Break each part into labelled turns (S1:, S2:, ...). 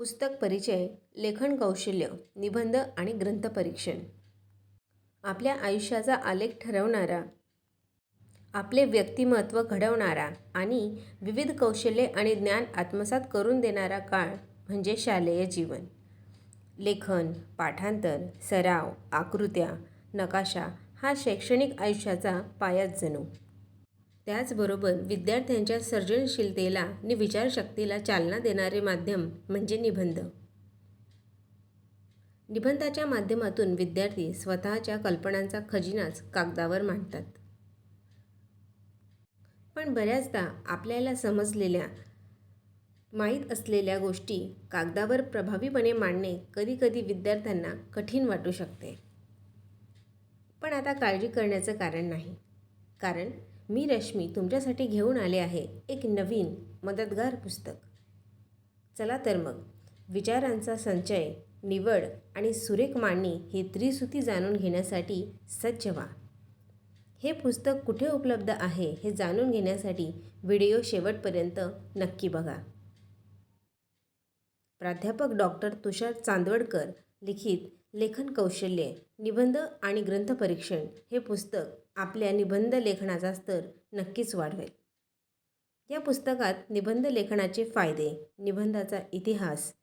S1: पुस्तक परिचय लेखन कौशल्य निबंध आणि ग्रंथपरीक्षण आपल्या आयुष्याचा आलेख ठरवणारा आपले व्यक्तिमत्व घडवणारा आणि विविध कौशल्ये आणि ज्ञान आत्मसात करून देणारा काळ म्हणजे शालेय जीवन. लेखन पाठांतर सराव आकृत्या नकाशा हा शैक्षणिक आयुष्याचा पायाच जणू. त्याचबरोबर विद्यार्थ्यांच्या सर्जनशीलतेला आणि विचारशक्तीला चालना देणारे माध्यम म्हणजे निबंध. निबंधाच्या माध्यमातून विद्यार्थी स्वतःच्या कल्पनांचा खजिनाच कागदावर मांडतात. पण बऱ्याचदा आपल्याला समजलेल्या माहीत असलेल्या गोष्टी कागदावर प्रभावीपणे मांडणे कधीकधी विद्यार्थ्यांना कठीण वाटू शकते. पण आता काळजी करण्याचं कारण नाही. कारण मी रश्मी तुमच्यासाठी घेऊन आले आहे एक नवीन मदतगार पुस्तक. चला तर मग. विचारांचा संचय निवड आणि सुरेख मांडणी ही त्रिसुती जाणून घेण्यासाठी सज्ज व्हा. हे पुस्तक कुठे उपलब्ध आहे हे जाणून घेण्यासाठी व्हिडिओ शेवटपर्यंत नक्की बघा. प्राध्यापक डॉक्टर तुषार चांदवडकर लिखित लेखन कौशल्ये निबंध आणि ग्रंथपरीक्षण हे पुस्तक आपल्या निबंध लेखनाचा स्तर नक्कीच वाढवेल. या पुस्तकात निबंध लेखनाचे फायदे निबंधाचा इतिहास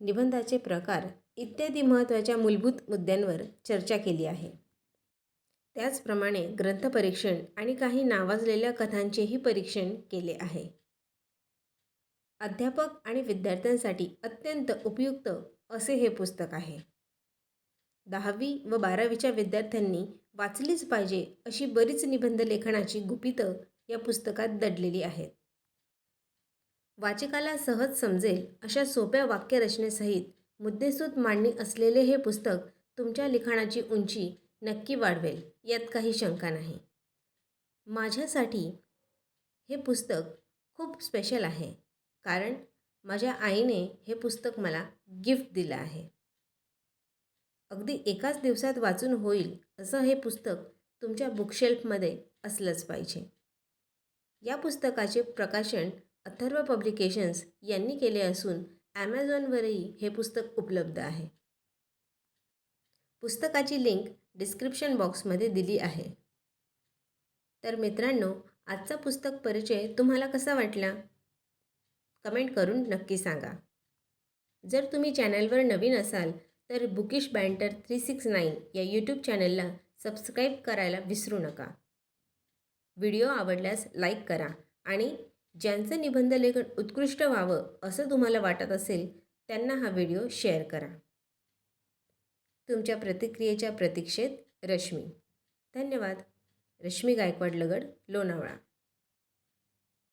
S1: निबंधाचे प्रकार इत्यादी महत्त्वाच्या मूलभूत मुद्द्यांवर चर्चा केली आहे. त्याचप्रमाणे ग्रंथपरीक्षण आणि काही नावाजलेल्या कथांचेही परीक्षण केले आहे. अध्यापक आणि विद्यार्थ्यांसाठी अत्यंत उपयुक्त असे हे पुस्तक आहे. दहावी व बारावीच्या विद्यार्थ्यांनी वाचलीच पाहिजे अशी बरीच निबंध लेखनाची गुपितं या पुस्तकात दडलेली आहेत. वाचकाला सहज समजेल अशा सोप्या वाक्यरचनेसहित मुद्देसूद मांडणी असलेले हे पुस्तक तुमच्या लिखाणाची उंची नक्की वाढवेल यात काही शंका नाही. माझ्यासाठी हे पुस्तक खूप स्पेशल आहे कारण माझ्या आईने हे पुस्तक मला गिफ्ट दिलं आहे. अगदी एकाच दिवसात वाचून होईल असं हे पुस्तक तुमच्या बुकशेल्फमध्ये असलंच पाहिजे. या पुस्तकाचे प्रकाशन अथर्व पब्लिकेशन्स यांनी केले असून ॲमेझॉनवरही हे पुस्तक उपलब्ध आहे. पुस्तकाची लिंक डिस्क्रिप्शन बॉक्समध्ये दिली आहे. तर मित्रांनो आजचा पुस्तक परिचय तुम्हाला कसा वाटला? कमेंट करून नक्की सांगा. जर तुम्ही चॅनलवर नवीन असाल तर bookish banter three six nine या यूट्यूब चॅनलला सबस्क्राईब करायला विसरू नका. व्हिडिओ आवडल्यास लाईक करा आणि ज्यांचं निबंध लेखन उत्कृष्ट व्हावं असं तुम्हाला वाटत असेल त्यांना हा व्हिडिओ शेअर करा. तुमच्या प्रतिक्रियेच्या प्रतीक्षेत रश्मी. धन्यवाद. रश्मी गायकवाड लगड लोणावळा.